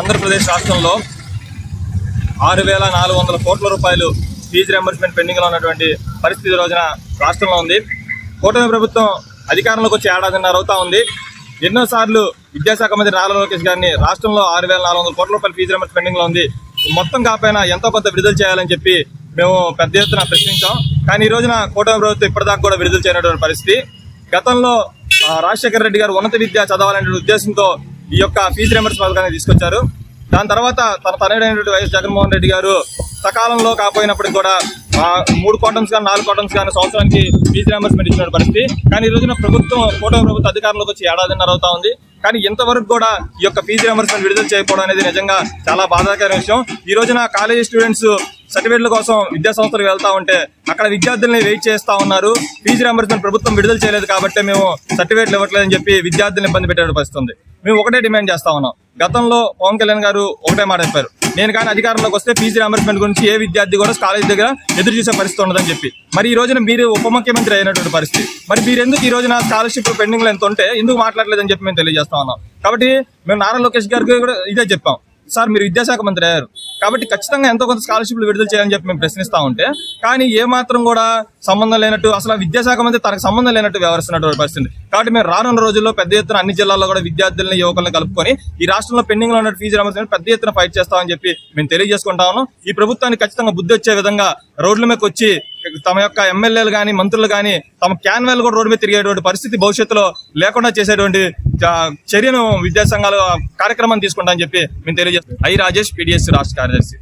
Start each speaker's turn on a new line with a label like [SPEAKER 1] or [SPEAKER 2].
[SPEAKER 1] ఆంధ్రప్రదేశ్ రాష్ట్రంలో ఆరు వేల నాలుగు వందల కోట్ల రూపాయలు ఫీజు రెంబర్స్మెంట్ పెండింగ్లో ఉన్నటువంటి పరిస్థితి రోజున రాష్ట్రంలో ఉంది. కూటమి ప్రభుత్వం అధికారంలోకి వచ్చి ఏడాదిన్నర అవుతా ఉంది. ఎన్నోసార్లు విద్యాశాఖ మంత్రి నారా లోకేష్ గారిని రాష్ట్రంలో ఆరు వేల నాలుగు వందల కోట్ల రూపాయల ఫీజు రెంబర్స్ పెండింగ్లో ఉంది. మొత్తం కాకపోయినా ఎంతో కొంత విడుదల చేయాలని చెప్పి మేము పెద్ద ఎత్తున ప్రశ్నించాం. కానీ ఈ రోజున కూటమి ప్రభుత్వం ఇప్పటిదాకా కూడా విడుదల చేయనటువంటి పరిస్థితి. గతంలో రాజశేఖర రెడ్డి గారు ఉన్నత విద్య చదవాలనే ఉద్దేశంతో ఈ యొక్క ఫీజు రియంబర్స్ పథకాన్ని తీసుకొచ్చారు. దాని తర్వాత తన తనయుడైనటువంటి వైఎస్ జగన్మోహన్ రెడ్డి గారు సకాలంలో కాకపోయినప్పటికీ కూడా మూడు క్వార్టర్స్ కానీ నాలుగు క్వార్టర్స్ కానీ సంవత్సరానికి ఫీజు రియంబర్స్మెంట్ ఇచ్చిన పరిస్థితి. కానీ ఈ రోజున ప్రభుత్వం కోటో ప్రభుత్వ అధికారంలోకి వచ్చి ఏడాదిన్నర అవుతా ఉంది. కానీ ఇంతవరకు కూడా ఈ యొక్క ఫీజు రియంబర్స్మెంట్ విడుదల చేయకపోవడం అనేది నిజంగా చాలా బాధాకర విషయం. ఈ రోజున కాలేజీ స్టూడెంట్స్ సర్టిఫికేట్ల కోసం విద్యా సంస్థలకు వెళ్తా ఉంటే అక్కడ విద్యార్థుల్ని వెయిట్ చేస్తా ఉన్నారు. ఫీజు రియంబర్స్మెంట్ ప్రభుత్వం విడుదల చేయలేదు కాబట్టి మేము సర్టిఫికేట్లు ఇవ్వట్లేదని చెప్పి విద్యార్థులను ఇబ్బంది పెట్టే పరిస్థితుంది. మేము ఒకటే డిమాండ్ చేస్తా ఉన్నాం. గతంలో పవన్ కళ్యాణ్ గారు ఒకటే మాట చెప్పారు. నేను కానీ అధికారంలోకి వస్తే ఫీజు రియంబర్స్మెంట్ గురించి ఏ విద్యార్థి కూడా కాలేజ్ దగ్గర ఎదురు చూసే పరిస్థితి ఉండదని చెప్పి. మరి ఈ రోజున మీరు ఉప ముఖ్యమంత్రి అయినటువంటి పరిస్థితి. మరి మీరు ఎందుకు ఈ రోజున స్కాలర్షిప్ పెండింగ్లో ఎంత ఉంటే ఎందుకు మాట్లాడలేదని చెప్పి మేము తెలియజేస్తా ఉన్నాం. కాబట్టి మేము నారా లోకేష్ గారికి కూడా ఇదే చెప్పాం. సార్ మీరు విద్యాశాఖ మంత్రి అయ్యారు. కాబట్టి ఖచ్చితంగా ఎంతో కొంత స్కాలర్షిప్లు విడుదల చేయాలని చెప్పి మేము ప్రశ్నిస్తా ఉంటే కానీ ఏ మాత్రం కూడా సంబంధం లేనట్టు అసలు విద్యాశాఖ మంత్రి తనకు సంబంధం లేనట్టు వ్యవహరిస్తున్నటువంటి పరిస్థితి కాబట్టి మేము రానున్న రోజుల్లో పెద్ద ఎత్తున అన్ని జిల్లాల్లో కూడా విద్యార్థులను యువకులను కలుపుకొని ఈ రాష్ట్రంలో పెండింగ్లో ఉన్న ఫీజు రియంబర్స్మెంట్ పెద్ద ఎత్తున ఫైట్ చేస్తామని చెప్పి మేము తెలియజేసుకుంటా ఉన్నాం. ఈ ప్రభుత్వానికి ఖచ్చితంగా బుద్ధి వచ్చే విధంగా రోడ్ల మీదకి వచ్చి తమ యొక్క ఎమ్మెల్యేలు కానీ మంత్రులు కానీ తమ క్యాన్వేల్ కూడా రోడ్డు మీద తిరిగేటువంటి పరిస్థితి భవిష్యత్తులో లేకుండా చేసేటువంటి చర్యను విద్యాసంఘాలు కార్యక్రమం తీసుకుంటా అని చెప్పి మేము తెలియజేస్తాం ఐ రాజేష్ పీడిఎస్ రాష్ట్ర కార్యదర్శి.